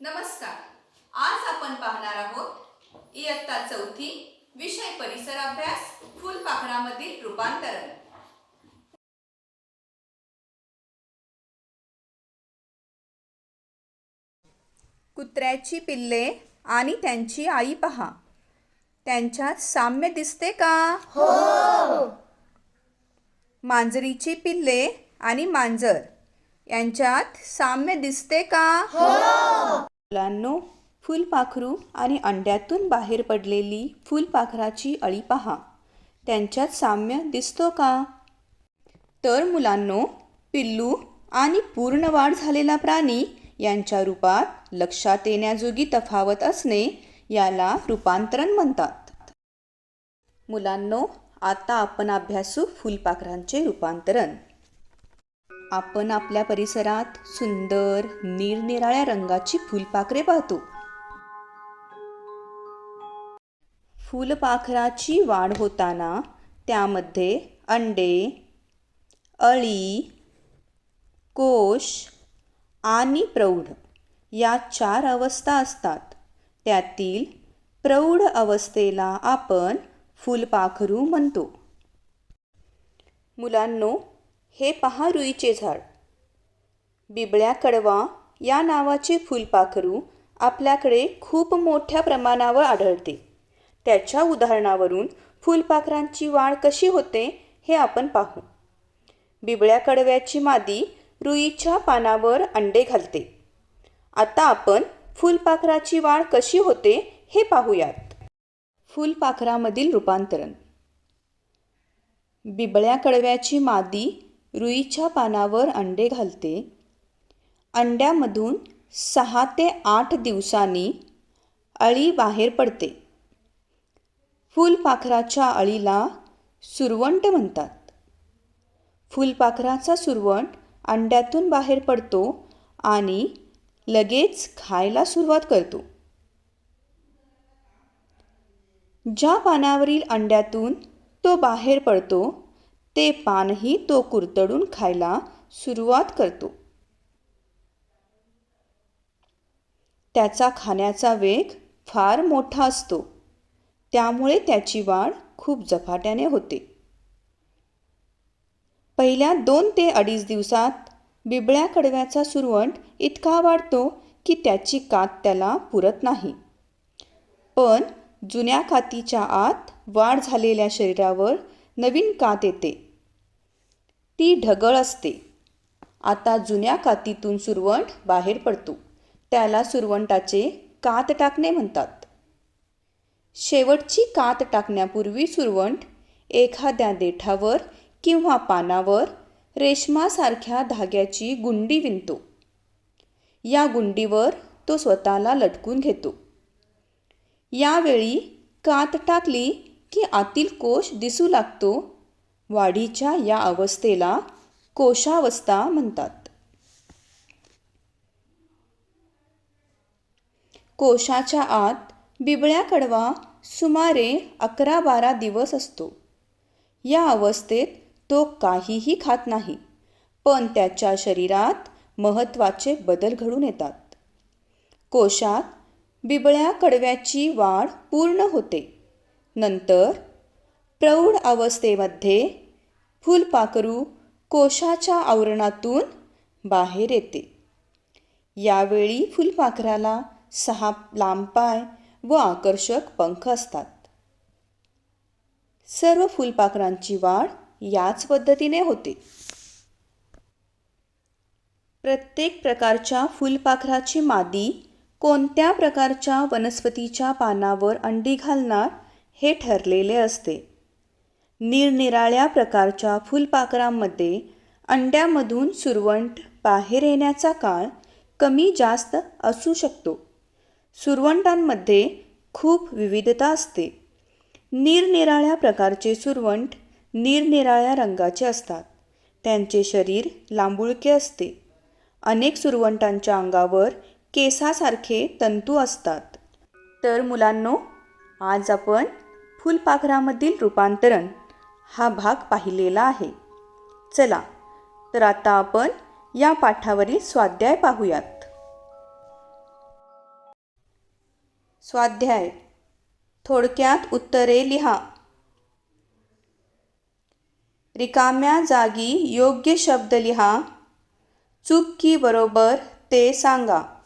नमस्कार. आज आपण पाहणार आहोत इयत्ता चौथी विषय परिसर अभ्यास फुलपाखरामधील रूपांतरण. कुत्र्याची पिल्ले आणि त्यांची आई पहा. त्यांच्यात साम्य दिसते का? हो. मांजरीची पिल्ले आणि मांजर यांच्यात साम्य दिसते का? मुलांनो फुलपाखरू आणि अंड्यातून बाहेर पडलेली फुलपाखराची अळी पहा. त्यांच्यात साम्य दिसतो का? तर मुलांनो पिल्लू आणि पूर्ण वाढ झालेला प्राणी यांच्या रूपात लक्षात येण्याजोगी तफावत असणे याला रूपांतरण म्हणतात. मुलांनो आता आपण अभ्यासू फुलपाखरांचे रूपांतरण. आपण आपल्या परिसरात सुंदर निरनिराळ्या रंगाची फुलपाखरे पाहतो. फुलपाखराची वाढ होताना त्यामध्ये अंडे अळी कोश आणि प्रौढ या चार अवस्था असतात. त्यातील प्रौढ अवस्थेला आपण फुलपाखरू म्हणतो. मुलांनो हे पहा रुईचे झाड. बिबळ्या कडवा या नावाचे फुलपाखरू आपल्याकडे खूप मोठ्या प्रमाणावर आढळते. त्याच्या उदाहरणावरून फुलपाखरांची वाढ कशी होते हे आपण पाहू. बिबळ्या कडव्याची मादी रुईच्या पानावर अंडे घालते. आता आपण फुलपाखराची वाढ कशी होते हे पाहूयात. फुलपाखरामधील रूपांतरण. बिबळ्या कडव्याची मादी रुईच्या पानावर अंडे घालते. अंड्यामधून सहा ते आठ दिवसांनी अळी बाहेर पडते. फुलपाखराच्या अळीला सुरवंट म्हणतात. फुलपाखराचा सुरवंट अंड्यातून बाहेर पडतो आणि लगेच खायला सुरुवात करतो. ज्या पानावरील अंड्यातून तो बाहेर पडतो ते पानही तो कुरतडून खायला सुरुवात करतो. त्याचा खाण्याचा वेग फार मोठा असतो. त्यामुळे त्याची वाढ खूप झपाट्याने होते. पहिल्या दोन ते अडीच दिवसात बिबळ्या कडव्याचा सुरवंट इतका वाढतो की त्याची कात त्याला पुरत नाही. पण जुन्या कातीच्या आत वाढ झालेल्या शरीरावर नवीन कात येते. ती ढगळ असते. आता जुन्या कातीतून सुरवंट बाहेर पडतो. त्याला सुरवंटाचे कात टाकणे म्हणतात. शेवटची कात टाकण्यापूर्वी सुरवंट एखाद्या देठावर किंवा पानावर रेशमासारख्या धाग्याची गुंडी विणतो. या गुंडीवर तो स्वतःला लटकून घेतो. यावेळी कात टाकली की आतील कोश दिसू लागतो. वाढीच्या या अवस्थेला कोशावस्था म्हणतात. कोशाच्या आत बिबळ्या कडवा सुमारे अकरा बारा दिवस असतो. या अवस्थेत तो काहीही खात नाही पण त्याच्या शरीरात महत्त्वाचे बदल घडून येतात. कोशात बिबळ्या कडव्याची वाढ पूर्ण होते. नंतर प्रौढ अवस्थेमध्ये फुलपाखरू कोशाच्या आवरणातून बाहेर येते. यावेळी फुलपाखराला सहा लांब पाय व आकर्षक पंख असतात. सर्व फुलपाखरांची वाढ याच पद्धतीने होते. प्रत्येक प्रकारच्या फुलपाखराची मादी कोणत्या प्रकारच्या वनस्पतीच्या पानावर अंडी घालणार हे ठरलेले असते. निरनिराळ्या प्रकारच्या फुलपाखरांमध्ये अंड्यामधून सुरवंट बाहेर येण्याचा काळ कमी जास्त असू शकतो. सुरवंटांमध्ये खूप विविधता असते. निरनिराळ्या प्रकारचे सुरवंट निरनिराळ्या रंगाचे असतात. त्यांचे शरीर लांबुळके असते. अनेक सुरवंटांच्या अंगावर केसासारखे तंतू असतात. तर मुलांनो आज आपण फुलपाखरामधील रूपांतरण हा भाग पाहिलेला आहे. चला तर आता आपण या पाठावरील स्वाध्याय पाहूयात. स्वाध्याय थोडक्यात उत्तरे लिहा. रिकाम्या जागी योग्य शब्द लिहा. चूक की बरोबर ते सांगा.